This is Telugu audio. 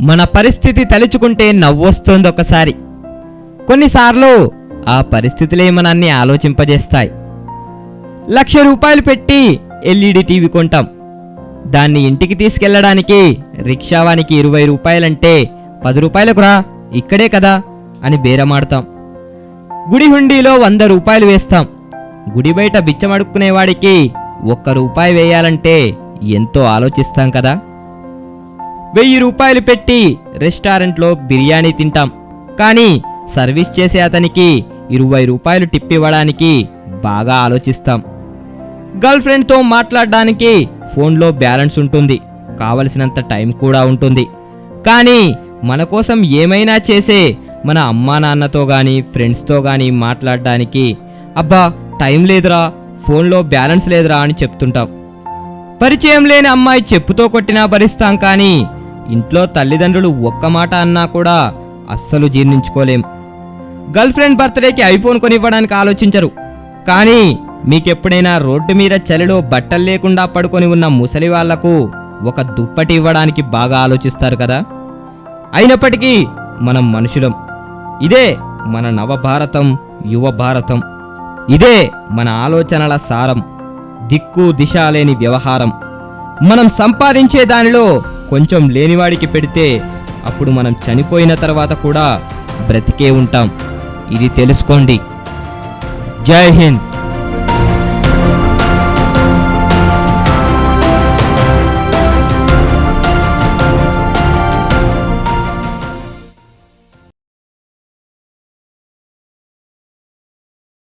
మన పరిస్థితి తలుచుకుంటే నవ్వొస్తుంది ఒకసారి. కొన్నిసార్లు ఆ పరిస్థితులే మనల్ని ఆలోచింపజేస్తాయి. లక్ష రూపాయలు పెట్టి ఎల్ఈడి టీవీ కొంటాం. దాన్ని ఇంటికి తీసుకెళ్ళడానికి రిక్షావానికి ఇరవై రూపాయలంటే పది రూపాయలకు రా ఇక్కడే కదా అని బేరమాడతాం. గుడి హుండీలో వంద రూపాయలు వేస్తాం. గుడి బయట బిచ్చమడుక్కునేవాడికి ఒక్క రూపాయి వేయాలంటే ఎంతో ఆలోచిస్తాం కదా. వెయ్యి రూపాయలు పెట్టి రెస్టారెంట్లో బిర్యానీ తింటాం. కానీ సర్వీస్ చేసే అతనికి ఇరవై రూపాయలు టిప్ ఇవ్వడానికి బాగా ఆలోచిస్తాం. గర్ల్ ఫ్రెండ్తో మాట్లాడడానికి ఫోన్లో బ్యాలెన్స్ ఉంటుంది. కావలసినంత టైం కూడా ఉంటుంది. కానీ మన కోసం ఏమైనా చేసే మన అమ్మా నాన్నతో కానీ ఫ్రెండ్స్తో కానీ మాట్లాడడానికి అబ్బా టైం లేదురా ఫోన్లో బ్యాలెన్స్ లేదురా అని చెప్తుంటాం. పరిచయం లేని అమ్మాయి చెప్పుతో కొట్టినా భరిస్తాం కానీ ఇంట్లో తల్లిదండ్రులు ఒక్క మాట అన్నా కూడా అస్సలు జీర్ణించుకోలేం. గర్ల్ ఫ్రెండ్ బర్త్డేకి ఐఫోన్ కొనివ్వడానికి ఆలోచించరు. కానీ మీకెప్పుడైనా రోడ్డు మీద చలిలో బట్టలు లేకుండా పడుకొని ఉన్న ముసలి వాళ్ళకు ఒక దుప్పటి ఇవ్వడానికి బాగా ఆలోచిస్తారు కదా? అయినప్పటికీ మనం మనుషులం. ఇదే మన నవభారతం యువ భారతం ఇదే మన ఆలోచనల సారం. దిక్కు దిశ లేని వ్యవహారం. మనం సంపాదించే దానిలో కొంచెం లేనివాడికి పెడితే అప్పుడు మనం చనిపోయిన తర్వాత కూడా బ్రతికే ఉంటాం. ఇది తెలుసుకోండి. జై హింద్.